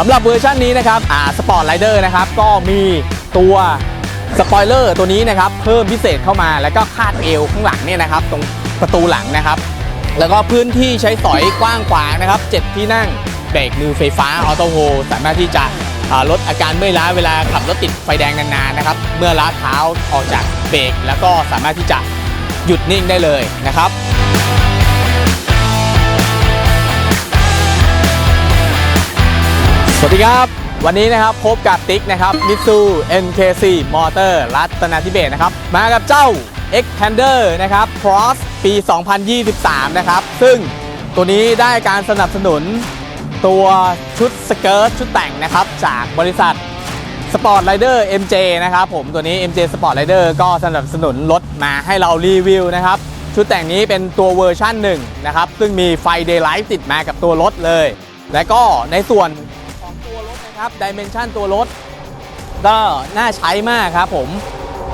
สำหรับเวอร์ชันนี้นะครับอ่าสปอร์ตไรเดอร์นะครับก็มีตัวสปอยเลอร์ตัวนี้นะครับเพิ่มพิเศษเข้ามาแล้วก็คาดเอวข้างหลังเนี่ยนะครับ ตรงประตูหลังนะครับ แล้วก็พื้นที่ใช้สอยกว้างขวางนะครับ 7 ที่นั่งเบรกมือไฟฟ้าออโต้โฮสามารถที่จะลดอาการเมื่อยล้าเวลาขับรถติดไฟแดงนานๆนะครับ เมื่อล้าเท้าออกจากเบรกแล้วก็สามารถที่จะหยุดนิ่งได้เลยนะครับ สวัสดีครับ วันนี้นะครับพบกับติ๊กนะครับมิตซู NKC Motor รัตนาธิเบศนะครับ มากับเจ้า Xpander นะครับ Cross ปี 2023 นะครับ ซึ่งตัวนี้ได้การสนับสนุนตัวชุดสเกิร์ตชุดแต่งนะครับ จากบริษัท Sport Rider MJ นะครับผมตัวนี้ MJ Sport Rider ก็สนับสนุนรถมาให้เรารีวิวนะครับ ชุดแต่งนี้เป็นตัวเวอร์ชั่นหนึ่งนะครับ ซึ่งมีไฟ Daylight ติดมากับตัวรถเลย และก็ในส่วน ครับดิเมนชันตัวรถ ก็น่าใช้มากครับผม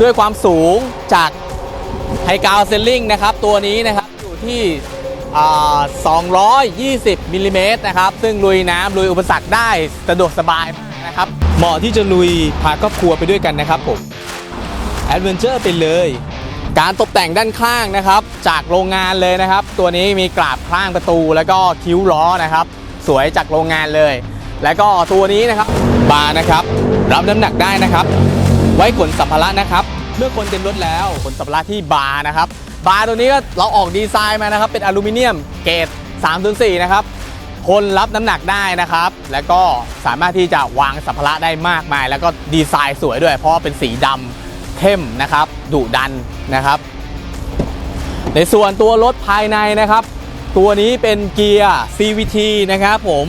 ด้วยความสูงจากไฮกาวเซลลิงนะครับ ตัวนี้นะครับอยู่ที่220มิลลิเมตรนะครับ ซึ่งลุยน้ำลุยอุปสรรคได้สะดวกสบายมากนะครับ เหมาะที่จะลุยพาครอบครัวไปด้วยกันนะครับผมแอดเวนเจอร์ไปเลย การตกแต่งด้านข้างนะครับ จากโรงงานเลยนะครับ ตัวนี้มีกราบข้างประตูแล้วก็คิ้วล้อนะครับ สวยจากโรงงานเลย แล้วก็ตัวนี้นะครับบาร์นะครับ รับน้ำหนักได้นะครับ ไว้ขนสัมภาระนะครับ เมื่อคนเต็มรถแล้วขนสัมภาระที่บาร์นะครับ บาร์ตัวนี้ก็เราออกดีไซน์มานะครับ เป็นอลูมิเนียมเกรด304นะครับทนรับน้ำหนักได้นะครับ แล้วก็สามารถที่จะวางสัมภาระได้มากมาย แล้วก็ดีไซน์สวยด้วย เพราะเป็นสีดำเข้มนะครับดุดันนะครับ ในส่วนตัวรถภายในนะครับ ตัวนี้เป็นเกียร์ CVT นะครับผม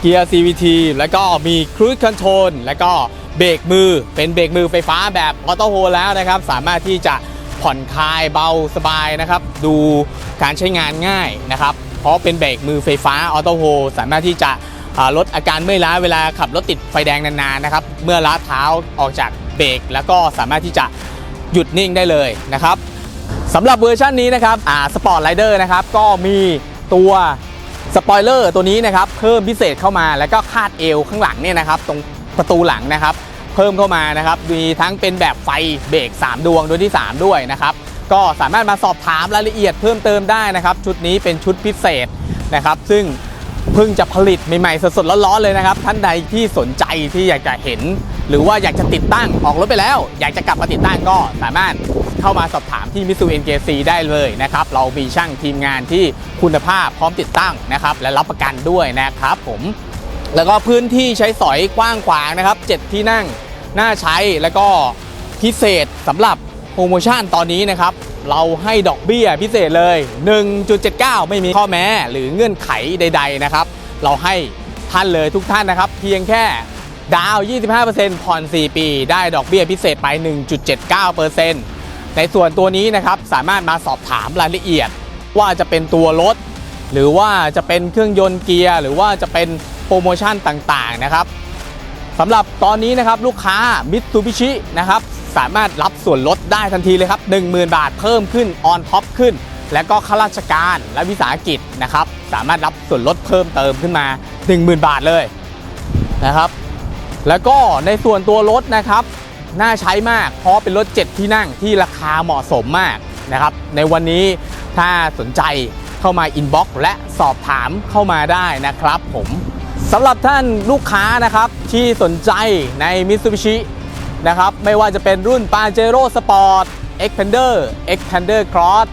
เกียร์ CVT แล้วก็มี Cruise Control แล้วก็เบรกมือเป็นเบรกมือไฟฟ้าแบบออโต้โฮแล้วนะครับ สามารถที่จะผ่อนคลายเบาสบายนะครับ ดูการใช้งานง่ายนะครับ เพราะเป็นเบรกมือไฟฟ้าออโต้โฮสามารถที่จะลดอาการเมื่อยล้าเวลาขับรถติดไฟแดงนานๆนะครับ เมื่อล้าเท้าออกจากเบรกแล้วก็สามารถที่จะหยุดนิ่งได้เลยนะครับสำหรับเวอร์ชันนี้นะครับสปอร์ตไรเดอร์นะครับก็มีตัว สปอยเลอร์ตัวนี้นะครับเพิ่มพิเศษเข้ามาแล้วก็คาดเอวข้างหลังเนี่ยนะครับตรงประตูหลังนะครับ เพิ่มเข้ามานะครับมีทั้งเป็นแบบไฟเบรก3 ดวงดวงที่ 3 ด้วยนะครับก็สามารถมาสอบถามรายละเอียดเพิ่มเติมได้นะครับ ชุดนี้เป็นชุดพิเศษนะครับ ซึ่งเพิ่งจะผลิตใหม่ๆสดๆร้อนๆเลยนะครับ ท่านใดที่สนใจที่อยากจะเห็น หรือว่าอยากจะติดตั้งออกรถไปแล้ว อยากจะกลับมาติดตั้งก็สามารถเข้ามาสอบถามที่มิสูเอ็นเซีได้เลยนะครับ เรามีช่างทีมงานที่คุณภาพพร้อมติดตั้งนะครับ และรับประกันด้วยนะครับผมแล้วก็พื้นที่ใช้สอยกว้างขวางนะครับ 7 ที่นั่งน่าใช้แล้วก็พิเศษสำหรับโปรโมชั่นตอนนี้นะครับ เราให้ดอกเบี้ยพิเศษเลย 1.79 ไม่มีข้อแม้หรือเงื่อนไขใด ๆนะครับ เราให้ท่านเลยทุกท่านนะครับ เพียงแค่ ดาว 25%ผ่อน 4 ปี ได้ดอกเบี้ยพิเศษไป 1.79%ในส่วนตัวนี้นะครับ สามารถมาสอบถามรายละเอียด ว่าจะเป็นตัวรถ หรือว่าจะเป็นเครื่องยนต์เกียร์ หรือว่าจะเป็นโปรโมชั่นต่างๆนะครับสำหรับตอนนี้นะครับลูกค้า Mitsubishi นะครับสามารถรับส่วนลดได้ทันทีเลยครับ 10,000 บาทเพิ่มขึ้นออนท็อปขึ้น และก็ข้าราชการและวิสาหกิจนะครับ สามารถรับส่วนลดเพิ่มเติมขึ้นมา 10,000 บาทเลยนะครับ แล้วก็ในส่วนตัวรถนะครับ น่าใช้มาก เพราะเป็นรถ 7 ที่นั่งที่ราคาเหมาะสมมากนะครับ ในวันนี้ถ้าสนใจเข้ามาอินบ็อกซ์และสอบถามเข้ามาได้นะครับผมสำหรับท่านลูกค้านะครับที่สนใจใน Mitsubishi นะครับ ไม่ว่าจะเป็นรุ่น Pajero Sport Xpander Xpander Cross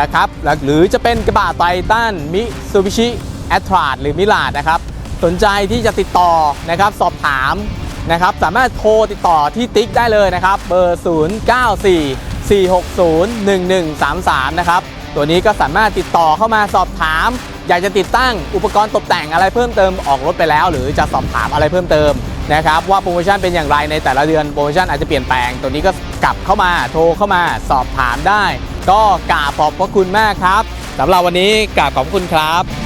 นะครับหรือจะเป็นกระบะไททันมิซูบิชิแอตราหรือมิลาดนะครับ สนใจที่จะติดต่อนะครับสอบถามนะครับสามารถโทรติดต่อที่ติ๊กได้เลยนะครับเบอร์ 094 460 1133 นะครับ ตัวนี้ก็สามารถติดต่อเข้ามาสอบถาม อยากจะติดตั้งอุปกรณ์ตกแต่งอะไรเพิ่มเติมออกรถไปแล้ว หรือจะสอบถามอะไรเพิ่มเติมนะครับว่าโปรโมชั่นเป็นอย่างไรในแต่ละเดือนโปรโมชั่นอาจจะเปลี่ยนแปลง ตัวนี้ก็กลับเข้ามาโทรเข้ามาสอบถามได้ ก็กราบขอบพระคุณมากครับสำหรับวันนี้กราบขอบคุณครับ